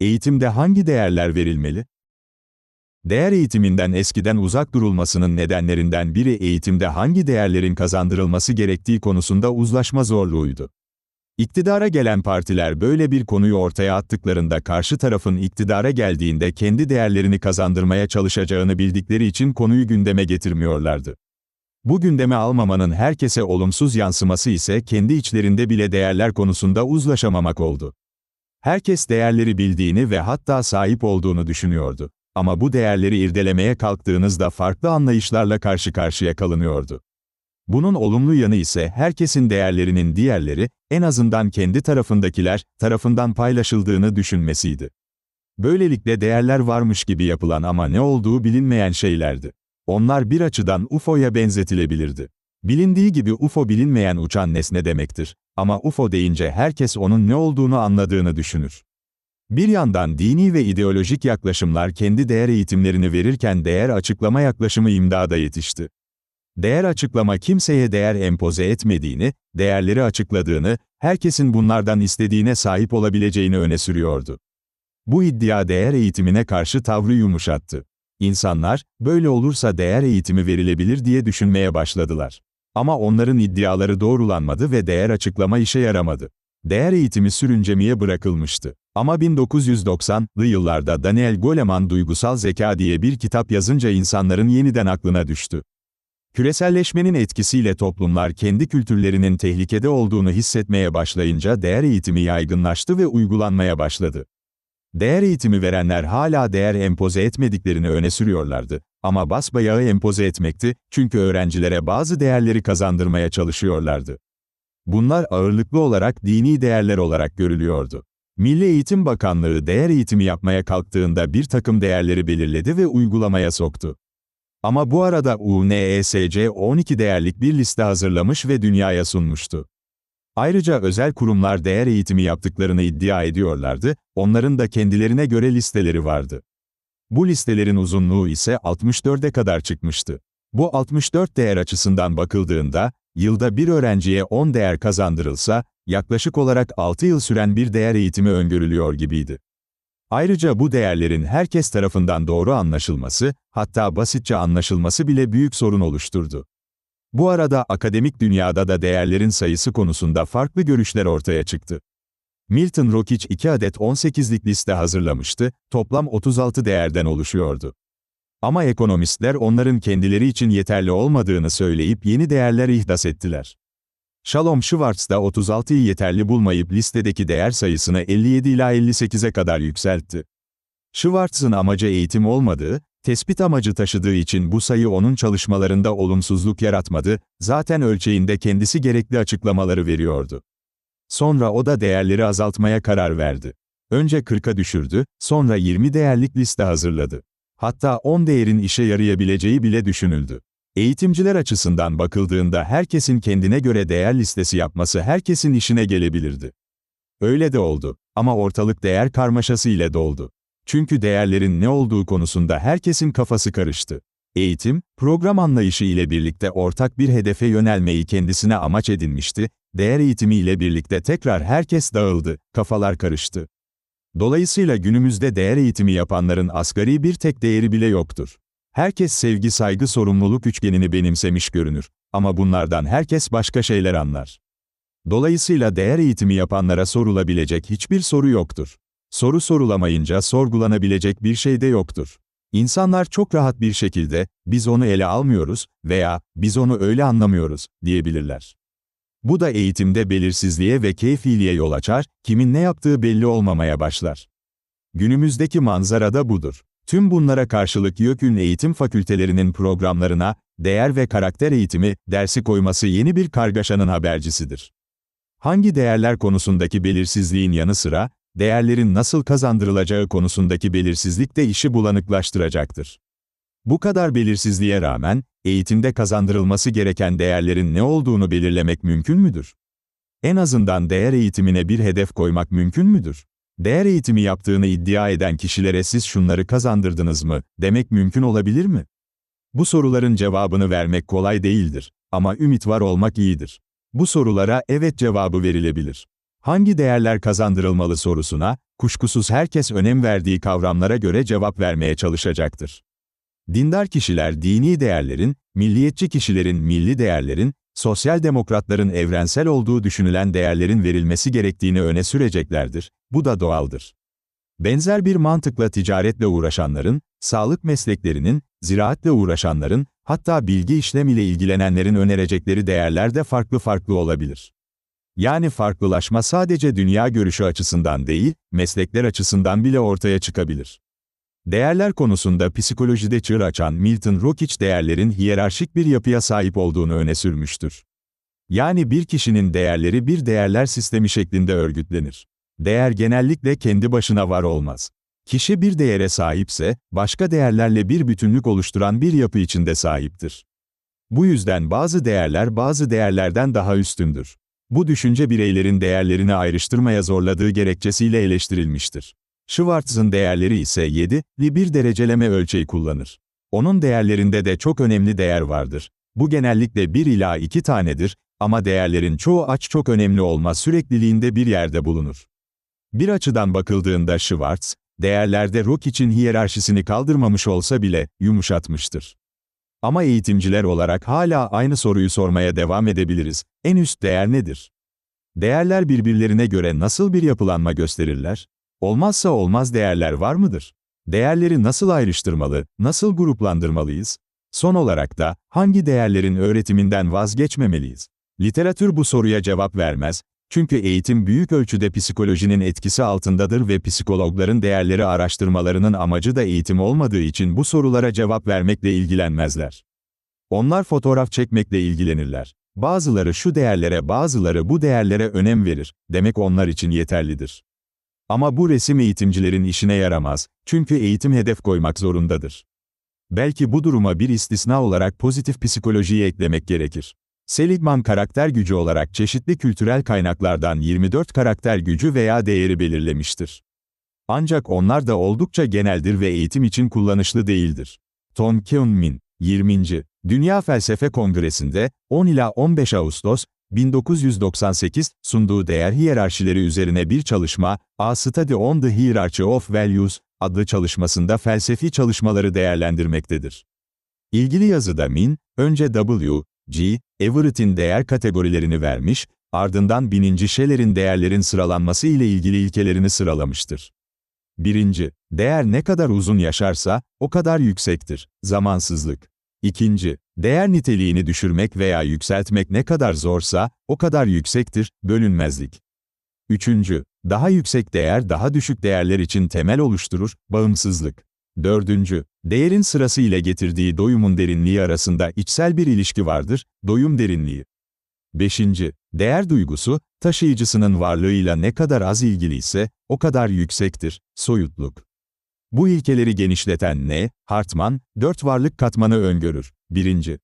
Eğitimde hangi değerler verilmeli? Değer eğitiminden eskiden uzak durulmasının nedenlerinden biri eğitimde hangi değerlerin kazandırılması gerektiği konusunda uzlaşma zorluğuydu. İktidara gelen partiler böyle bir konuyu ortaya attıklarında karşı tarafın iktidara geldiğinde kendi değerlerini kazandırmaya çalışacağını bildikleri için konuyu gündeme getirmiyorlardı. Bu gündeme almamanın herkese olumsuz yansıması ise kendi içlerinde bile değerler konusunda uzlaşamamak oldu. Herkes değerleri bildiğini ve hatta sahip olduğunu düşünüyordu. Ama bu değerleri irdelemeye kalktığınızda farklı anlayışlarla karşı karşıya kalınıyordu. Bunun olumlu yanı ise herkesin değerlerinin diğerleri, en azından kendi tarafındakiler, tarafından paylaşıldığını düşünmesiydi. Böylelikle değerler varmış gibi yapılan ama ne olduğu bilinmeyen şeylerdi. Onlar bir açıdan UFO'ya benzetilebilirdi. Bilindiği gibi UFO bilinmeyen uçan nesne demektir. Ama UFO deyince herkes onun ne olduğunu anladığını düşünür. Bir yandan dini ve ideolojik yaklaşımlar kendi değer eğitimlerini verirken değer açıklama yaklaşımı imdada yetişti. Değer açıklama kimseye değer empoze etmediğini, değerleri açıkladığını, herkesin bunlardan istediğine sahip olabileceğini öne sürüyordu. Bu iddia değer eğitimine karşı tavrı yumuşattı. İnsanlar, böyle olursa değer eğitimi verilebilir diye düşünmeye başladılar. Ama onların iddiaları doğrulanmadı ve değer açıklama işe yaramadı. Değer eğitimi sürüncemeye bırakılmıştı. Ama 1990'lı yıllarda Daniel Goleman Duygusal Zeka diye bir kitap yazınca insanların yeniden aklına düştü. Küreselleşmenin etkisiyle toplumlar kendi kültürlerinin tehlikede olduğunu hissetmeye başlayınca değer eğitimi yaygınlaştı ve uygulanmaya başladı. Değer eğitimi verenler hala değer empoze etmediklerini öne sürüyorlardı. Ama basbayağı empoze etmekti, çünkü öğrencilere bazı değerleri kazandırmaya çalışıyorlardı. Bunlar ağırlıklı olarak dini değerler olarak görülüyordu. Milli Eğitim Bakanlığı değer eğitimi yapmaya kalktığında bir takım değerleri belirledi ve uygulamaya soktu. Ama bu arada UNESC 12 değerlik bir liste hazırlamış ve dünyaya sunmuştu. Ayrıca özel kurumlar değer eğitimi yaptıklarını iddia ediyorlardı, onların da kendilerine göre listeleri vardı. Bu listelerin uzunluğu ise 64'e kadar çıkmıştı. Bu 64 değer açısından bakıldığında, yılda bir öğrenciye 10 değer kazandırılsa, yaklaşık olarak 6 yıl süren bir değer eğitimi öngörülüyor gibiydi. Ayrıca bu değerlerin herkes tarafından doğru anlaşılması, hatta basitçe anlaşılması bile büyük sorun oluşturdu. Bu arada akademik dünyada da değerlerin sayısı konusunda farklı görüşler ortaya çıktı. Milton Rokic 2 adet 18'lik liste hazırlamıştı, toplam 36 değerden oluşuyordu. Ama ekonomistler onların kendileri için yeterli olmadığını söyleyip yeni değerler ihdas ettiler. Shalom Schwartz da 36'yı yeterli bulmayıp listedeki değer sayısını 57 ila 58'e kadar yükseltti. Schwartz'ın amacı eğitim olmadığı, tespit amacı taşıdığı için bu sayı onun çalışmalarında olumsuzluk yaratmadı, zaten ölçeğinde kendisi gerekli açıklamaları veriyordu. Sonra o da değerleri azaltmaya karar verdi. Önce 40'a düşürdü, sonra 20 değerlik liste hazırladı. Hatta 10 değerin işe yarayabileceği bile düşünüldü. Eğitimciler açısından bakıldığında herkesin kendine göre değer listesi yapması herkesin işine gelebilirdi. Öyle de oldu. Ama ortalık değer karmaşası ile doldu. Çünkü değerlerin ne olduğu konusunda herkesin kafası karıştı. Eğitim, program anlayışı ile birlikte ortak bir hedefe yönelmeyi kendisine amaç edinmişti, değer eğitimi ile birlikte tekrar herkes dağıldı, kafalar karıştı. Dolayısıyla günümüzde değer eğitimi yapanların asgari bir tek değeri bile yoktur. Herkes sevgi saygı sorumluluk üçgenini benimsemiş görünür. Ama bunlardan herkes başka şeyler anlar. Dolayısıyla değer eğitimi yapanlara sorulabilecek hiçbir soru yoktur. Soru sorulamayınca sorgulanabilecek bir şey de yoktur. İnsanlar çok rahat bir şekilde, biz onu ele almıyoruz veya biz onu öyle anlamıyoruz, diyebilirler. Bu da eğitimde belirsizliğe ve keyfiliğe yol açar, kimin ne yaptığı belli olmamaya başlar. Günümüzdeki manzara da budur. Tüm bunlara karşılık YÖK'ün eğitim fakültelerinin programlarına, değer ve karakter eğitimi, dersi koyması yeni bir kargaşanın habercisidir. Hangi değerler konusundaki belirsizliğin yanı sıra, değerlerin nasıl kazandırılacağı konusundaki belirsizlik de işi bulanıklaştıracaktır. Bu kadar belirsizliğe rağmen, eğitimde kazandırılması gereken değerlerin ne olduğunu belirlemek mümkün müdür? En azından değer eğitimine bir hedef koymak mümkün müdür? Değer eğitimi yaptığını iddia eden kişilere siz şunları kazandırdınız mı, demek mümkün olabilir mi? Bu soruların cevabını vermek kolay değildir. Ama ümit var olmak iyidir. Bu sorulara evet cevabı verilebilir. Hangi değerler kazandırılmalı sorusuna, kuşkusuz herkes önem verdiği kavramlara göre cevap vermeye çalışacaktır. Dindar kişiler dini değerlerin, milliyetçi kişilerin milli değerlerin, sosyal demokratların evrensel olduğu düşünülen değerlerin verilmesi gerektiğini öne süreceklerdir. Bu da doğaldır. Benzer bir mantıkla ticaretle uğraşanların, sağlık mesleklerinin, ziraatle uğraşanların, hatta bilgi işlem ile ilgilenenlerin önerecekleri değerler de farklı farklı olabilir. Yani farklılaşma sadece dünya görüşü açısından değil, meslekler açısından bile ortaya çıkabilir. Değerler konusunda psikolojide çığır açan Milton Rokic değerlerin hiyerarşik bir yapıya sahip olduğunu öne sürmüştür. Yani bir kişinin değerleri bir değerler sistemi şeklinde örgütlenir. Değer genellikle kendi başına var olmaz. Kişi bir değere sahipse, başka değerlerle bir bütünlük oluşturan bir yapı içinde sahiptir. Bu yüzden bazı değerler bazı değerlerden daha üstündür. Bu düşünce bireylerin değerlerini ayrıştırmaya zorladığı gerekçesiyle eleştirilmiştir. Schwartz'ın değerleri ise 7'li bir dereceleme ölçeği kullanır. Onun değerlerinde de çok önemli değer vardır. Bu genellikle 1 ila 2 tanedir ama değerlerin çoğu aç çok önemli olma sürekliliğinde bir yerde bulunur. Bir açıdan bakıldığında Schwartz, değerlerde Rock için hiyerarşisini kaldırmamış olsa bile yumuşatmıştır. Ama eğitimciler olarak hala aynı soruyu sormaya devam edebiliriz. En üst değer nedir? Değerler birbirlerine göre nasıl bir yapılanma gösterirler? Olmazsa olmaz değerler var mıdır? Değerleri nasıl ayrıştırmalı, nasıl gruplandırmalıyız? Son olarak da, hangi değerlerin öğretiminden vazgeçmemeliyiz? Literatür bu soruya cevap vermez, çünkü eğitim büyük ölçüde psikolojinin etkisi altındadır ve psikologların değerleri araştırmalarının amacı da eğitim olmadığı için bu sorulara cevap vermekle ilgilenmezler. Onlar fotoğraf çekmekle ilgilenirler. Bazıları şu değerlere, bazıları bu değerlere önem verir. Demek onlar için yeterlidir. Ama bu resim eğitimcilerin işine yaramaz, çünkü eğitim hedef koymak zorundadır. Belki bu duruma bir istisna olarak pozitif psikolojiyi eklemek gerekir. Seligman karakter gücü olarak çeşitli kültürel kaynaklardan 24 karakter gücü veya değeri belirlemiştir. Ancak onlar da oldukça geneldir ve eğitim için kullanışlı değildir. Ton Keun-min, 20. Dünya Felsefe Kongresi'nde 10 ila 15 Ağustos 1998 sunduğu değer hiyerarşileri üzerine bir çalışma, A Study on the Hierarchy of Values adlı çalışmasında felsefi çalışmaları değerlendirmektedir. İlgili yazıda Min, önce W, G, Everett'in değer kategorilerini vermiş, ardından bininci Scheller'in değerlerin sıralanması ile ilgili ilkelerini sıralamıştır. Birinci, değer ne kadar uzun yaşarsa, o kadar yüksektir, zamansızlık. İkinci, değer niteliğini düşürmek veya yükseltmek ne kadar zorsa, o kadar yüksektir, bölünmezlik. Üçüncü, daha yüksek değer daha düşük değerler için temel oluşturur, bağımsızlık. Dördüncü, değerin sırası ile getirdiği doyumun derinliği arasında içsel bir ilişki vardır, doyum derinliği. Beşinci, değer duygusu, taşıyıcısının varlığıyla ne kadar az ilgili ise, o kadar yüksektir, soyutluk. Bu ilkeleri genişleten ne, Hartman, dört varlık katmanı öngörür. Birinci,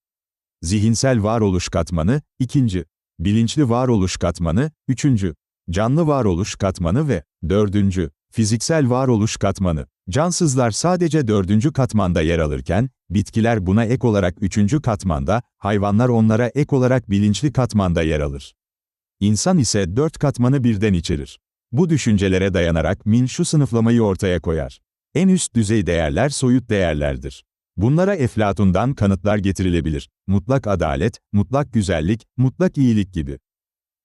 zihinsel varoluş katmanı, ikinci, bilinçli varoluş katmanı, üçüncü, canlı varoluş katmanı ve dördüncü, fiziksel varoluş katmanı. Cansızlar sadece dördüncü katmanda yer alırken, bitkiler buna ek olarak üçüncü katmanda, hayvanlar onlara ek olarak bilinçli katmanda yer alır. İnsan ise dört katmanı birden içerir. Bu düşüncelere dayanarak Min şu sınıflamayı ortaya koyar. En üst düzey değerler soyut değerlerdir. Bunlara Eflatun'dan kanıtlar getirilebilir. Mutlak adalet, mutlak güzellik, mutlak iyilik gibi.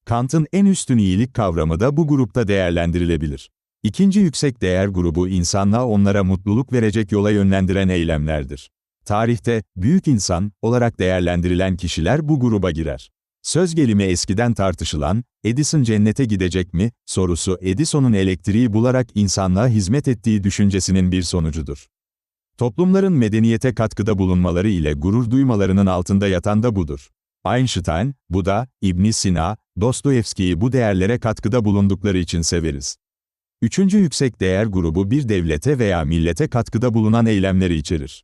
Kant'ın en üstün iyilik kavramı da bu grupta değerlendirilebilir. İkinci yüksek değer grubu insanlığa onlara mutluluk verecek yola yönlendiren eylemlerdir. Tarihte, büyük insan olarak değerlendirilen kişiler bu gruba girer. Söz gelimi eskiden tartışılan, Edison cennete gidecek mi, sorusu Edison'un elektriği bularak insanlığa hizmet ettiği düşüncesinin bir sonucudur. Toplumların medeniyete katkıda bulunmaları ile gurur duymalarının altında yatan da budur. Einstein, Buda, İbn Sina, Dostoyevski'yi bu değerlere katkıda bulundukları için severiz. Üçüncü yüksek değer grubu bir devlete veya millete katkıda bulunan eylemleri içerir.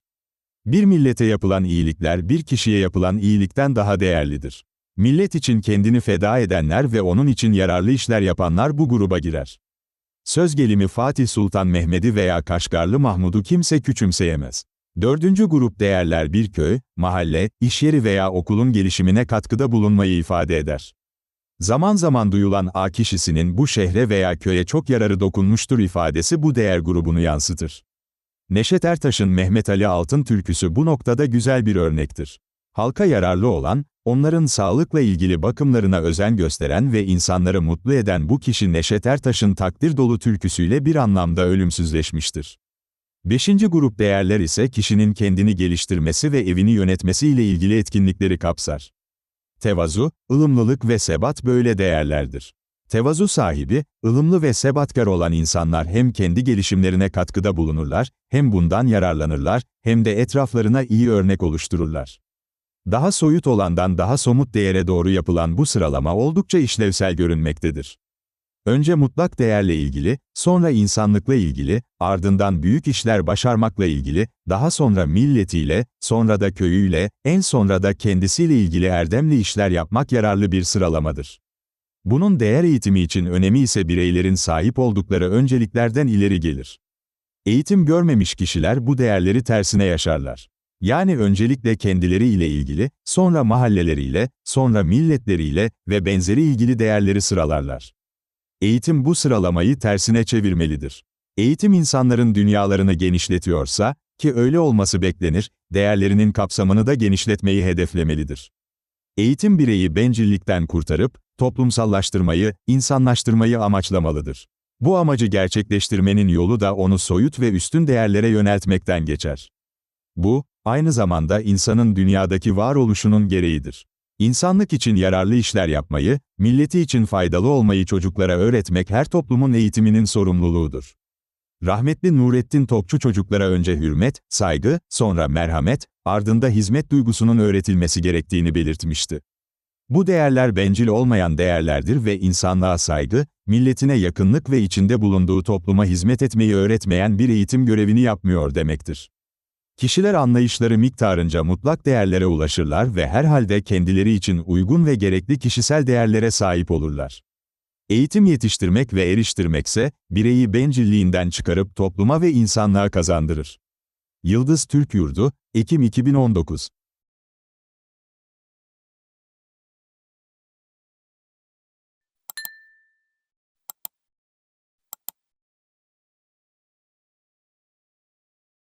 Bir millete yapılan iyilikler bir kişiye yapılan iyilikten daha değerlidir. Millet için kendini feda edenler ve onun için yararlı işler yapanlar bu gruba girer. Söz gelimi Fatih Sultan Mehmet'i veya Kaşgarlı Mahmud'u kimse küçümseyemez. Dördüncü grup değerler bir köy, mahalle, iş yeri veya okulun gelişimine katkıda bulunmayı ifade eder. Zaman zaman duyulan A kişisinin bu şehre veya köye çok yararı dokunmuştur ifadesi bu değer grubunu yansıtır. Neşet Ertaş'ın Mehmet Ali Altın türküsü bu noktada güzel bir örnektir. Halka yararlı olan, onların sağlıkla ilgili bakımlarına özen gösteren ve insanları mutlu eden bu kişi Neşet Ertaş'ın takdir dolu türküsüyle bir anlamda ölümsüzleşmiştir. Beşinci grup değerler ise kişinin kendini geliştirmesi ve evini yönetmesi ile ilgili etkinlikleri kapsar. Tevazu, ılımlılık ve sebat böyle değerlerdir. Tevazu sahibi, ılımlı ve sebatkar olan insanlar hem kendi gelişimlerine katkıda bulunurlar, hem bundan yararlanırlar, hem de etraflarına iyi örnek oluştururlar. Daha soyut olandan daha somut değere doğru yapılan bu sıralama oldukça işlevsel görünmektedir. Önce mutlak değerle ilgili, sonra insanlıkla ilgili, ardından büyük işler başarmakla ilgili, daha sonra milletiyle, sonra da köyüyle, en sonra da kendisiyle ilgili erdemli işler yapmak yararlı bir sıralamadır. Bunun değer eğitimi için önemi ise bireylerin sahip oldukları önceliklerden ileri gelir. Eğitim görmemiş kişiler bu değerleri tersine yaşarlar. Yani öncelikle kendileri ile ilgili, sonra mahalleleriyle, sonra milletleriyle ve benzeri ilgili değerleri sıralarlar. Eğitim bu sıralamayı tersine çevirmelidir. Eğitim insanların dünyalarını genişletiyorsa, ki öyle olması beklenir, değerlerinin kapsamını da genişletmeyi hedeflemelidir. Eğitim bireyi bencillikten kurtarıp, toplumsallaştırmayı, insanlaştırmayı amaçlamalıdır. Bu amacı gerçekleştirmenin yolu da onu soyut ve üstün değerlere yöneltmekten geçer. Bu, aynı zamanda insanın dünyadaki varoluşunun gereğidir. İnsanlık için yararlı işler yapmayı, milleti için faydalı olmayı çocuklara öğretmek her toplumun eğitiminin sorumluluğudur. Rahmetli Nurettin Topçu çocuklara önce hürmet, saygı, sonra merhamet, ardında hizmet duygusunun öğretilmesi gerektiğini belirtmişti. Bu değerler bencil olmayan değerlerdir ve insanlığa saygı, milletine yakınlık ve içinde bulunduğu topluma hizmet etmeyi öğretmeyen bir eğitim görevini yapmıyor demektir. Kişiler anlayışları miktarınca mutlak değerlere ulaşırlar ve herhalde kendileri için uygun ve gerekli kişisel değerlere sahip olurlar. Eğitim yetiştirmek ve eriştirmekse, bireyi bencilliğinden çıkarıp topluma ve insanlığa kazandırır. Yıldız Türk Yurdu, Ekim 2019